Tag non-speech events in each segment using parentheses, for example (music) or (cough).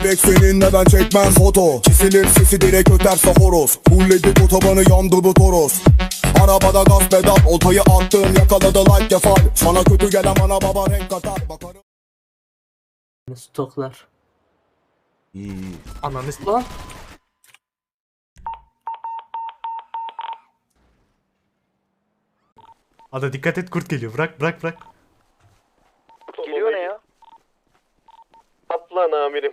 Bebek seninle ben çekmem foto Kesilir sesi direkt öterse horoz Hulledik otobanı yandı bu toros Arabada gaz pedal Oltayı attım yakaladı like kefal Sana kötü gelen ana baba renk katar Bakarım Stoklar. İyi iyi. Ananı lan. Ada dikkat et kurt geliyor. Bırak bırak bırak. Geliyor ne ya? Atlan amirim.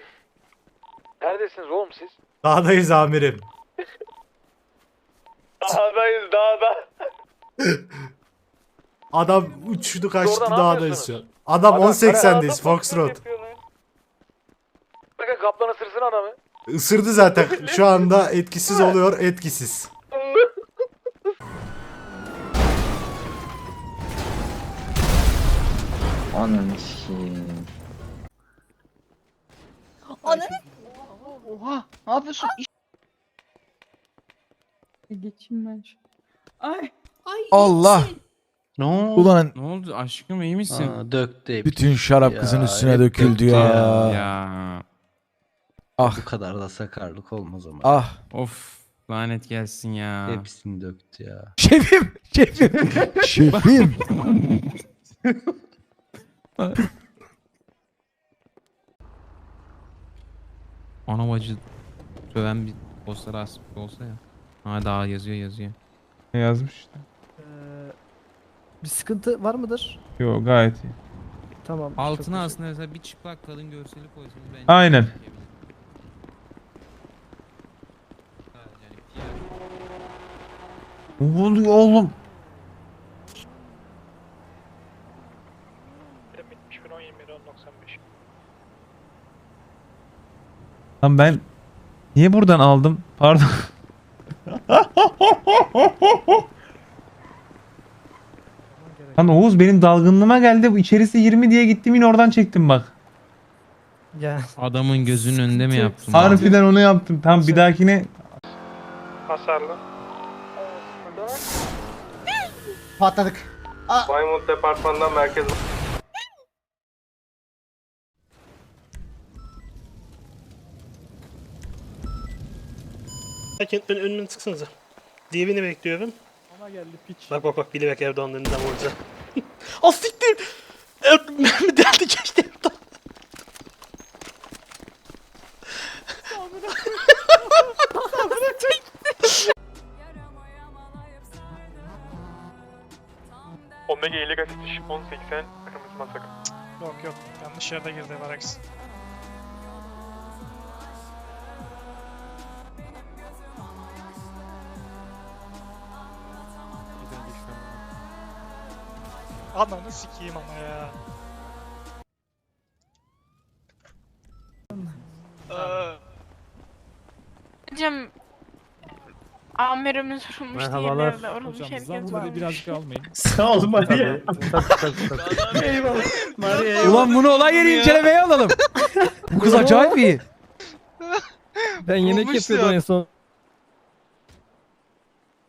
Neredesiniz oğlum siz? Dağdayız amirim. Dağdayız dağda. Adam uçtu kaçtı Orada ne dağdayız şu yapıyorsunuz? an. Adam 10.80'deyiz Fox Road. Bakın kaplan ısırsın adamı. Isırdı zaten. Şu anda etkisiz (laughs) oluyor etkisiz. Ananı sikeyim. Ananı Oha ne yapıyorsun? geçeyim ben şu. Ay. Ay. Allah! Ne oldu? Ulan Ne oldu aşkım iyi misin? Aa, döktü hep. bütün şarap Ya, kızın üstüne döküldü döktü ya. Ya. Ah Bu kadar da sakarlık olmaz ama. ah. Of lanet gelsin ya. Hepsini döktü ya. Şefim! Şefim! (laughs) (laughs) Şefim! Ana bacı söven bir poster asıp olsa ya. Ha daha yazıyor yazıyor. Ne yazmış işte. Bir sıkıntı var mıdır? Yo gayet iyi. Tamam. Altına aslında mesela bir çıplak kadın görseli koysanız bence. Aynen. Ne oluyor oğlum? Lan ben niye buradan aldım? Pardon. (laughs) Lan Oğuz benim dalgınlığıma geldi. Bu içerisi 20 diye gittim yine oradan çektim bak. Ya Adamın gözünün önünde mi yaptın? Harbiden onu yaptım. Tam bir dahakine Hasarlı. patladık. Baymut departmandan merkez. Ön, önüne çıksanıza. Diğerini bekliyorum. Ona geldi piç. Bak bak bak bile bak Erdoğan'ın önünden vuracak. (laughs) Az siktir! Er- Mermi deldi geçti Erdoğan. Omega iyilik asiti şifon 80 kırmızı masak. Yok yok yanlış yerde girdi Varax. Ananı sikeyim ama ya. Aa, Hocam amirimiz vurmuş Merhabalar. diye de vurmuş herkes vurmuş. birazcık almayın. (laughs) Sağ ol Maria. (laughs) Eyvallah. Maria. Ulan bunu olay yeri incelemeye alalım. Bu kız acayip iyi. Ben yemek yapıyordum en son.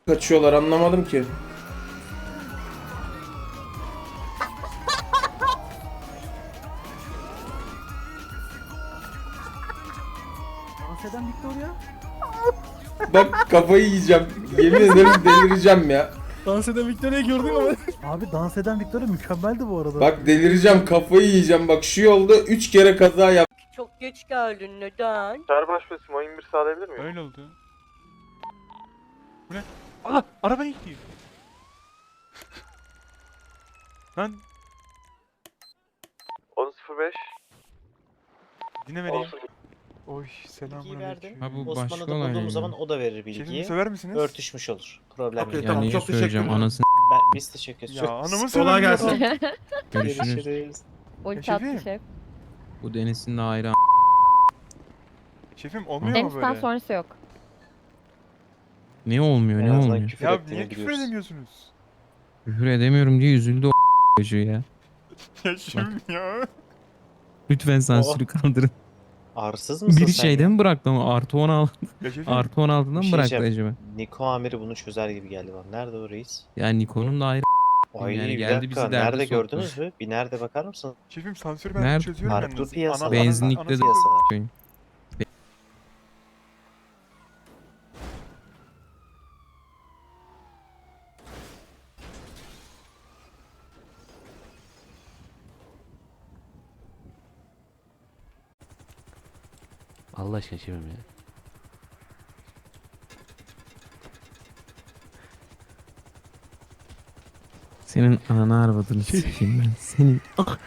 Kaçıyorlar anlamadım ki. Dans eden Victoria. Bak kafayı yiyeceğim. Yemin ederim delireceğim ya. Dans eden Victoria'yı gördün mü? Abi dans eden Victoria mükemmeldi bu arada. Bak delireceğim kafayı yiyeceğim. Bak şu yolda 3 kere kaza yap. Çok geç geldin neden? Çarbaş ve Simay'ın bir sağlayabilir miyim? Öyle oldu. Bu ne? Allah araba gitti. Lan 10.05 dinle vereyim. Oy selamünaleyküm. Ha bu Osman'ı başka da olay bulduğumuz zaman o da verir Şefimi bilgiyi. söver misiniz? Örtüşmüş olur. Problem Okey, yok. Ya tamam, niye çok teşekkür söyleyeceğim ederim. anasını Ben, biz teşekkür ederiz. Ya anamı Kolay söver gelsin. (laughs) görüşürüz. Görüşürüz. Ulti attı şef. Bu Deniz'in de ayrı Şefim olmuyor mu Deniz'den böyle? sonrası yok. Ne olmuyor En ne azından olmuyor? küfür Ya ettiğini niye küfür biliyoruz. edemiyorsunuz? Küfür edemiyorum diye üzüldü o (laughs) çocuğu ya. (laughs) Ya şefim ya. Lütfen sansürü kaldırın. Arsız mısın Bir sen şeyden mi bıraktı ama artı 16 Ya şefim. (laughs) artı 16'dan Bir mı şey bıraktı diyeceğim. acaba? Niko amiri bunu çözer gibi geldi bana. Nerede o reis? Yani Nikon'un da ayrı Ay Yani bir geldi dakika. bizi derde Nerede soktu. gördünüz mü? Bir nerede bakar mısın? Şefim sansür ben Nerede? çözüyorum Artur yalnız. Ana- ana- benzinlikte de piyasalar. koyun. Allah aşkına çevirme ya. Senin ananı arvadını (laughs) sikeyim ben. Senin. Ah.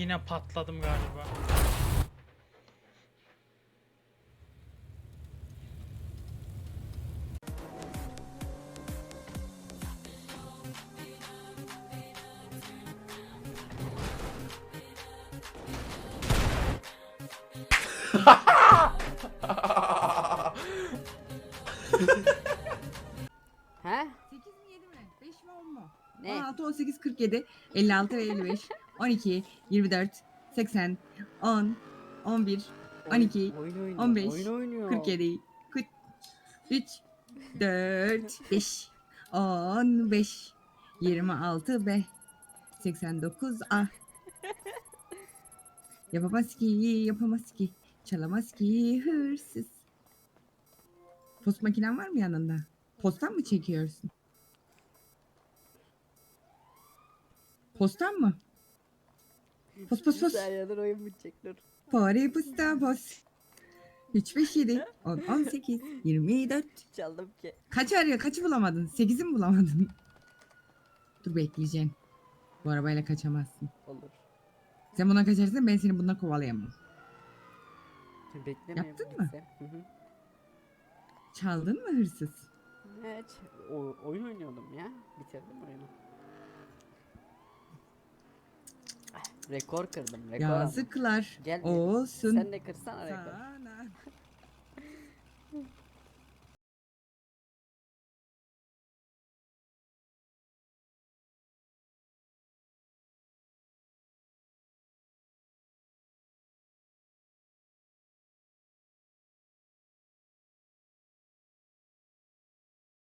Yine patladım galiba. 47, 56 ve 55, 12, 24, 80, 10, 11, 12, 15, 47, 43, 4, 5, 15, 26 B, 89 A. Yapamaz ki, yapamaz ki, çalamaz ki hırsız. Post makinen var mı yanında? Postan mı çekiyorsun? Postan mı? Pos pos pos. oyun bitecek dur. Fare posta pos. 3 5 7 10 18 24 Çaldım ki. Kaç arıyor? Kaçı bulamadın? 8'i mi bulamadın? Dur bekleyeceğim. Bu arabayla kaçamazsın. Olur. Sen buna kaçarsan ben seni bununla kovalayamam. Bekleme Yaptın mı? Hı hı. Çaldın mı hırsız? Evet. O, oyun oynuyordum ya. Bitirdim oyunu. Rekor kırdım. Rekor. Yazıklar Gel bir- olsun. Sen de kırsana rekor. sana.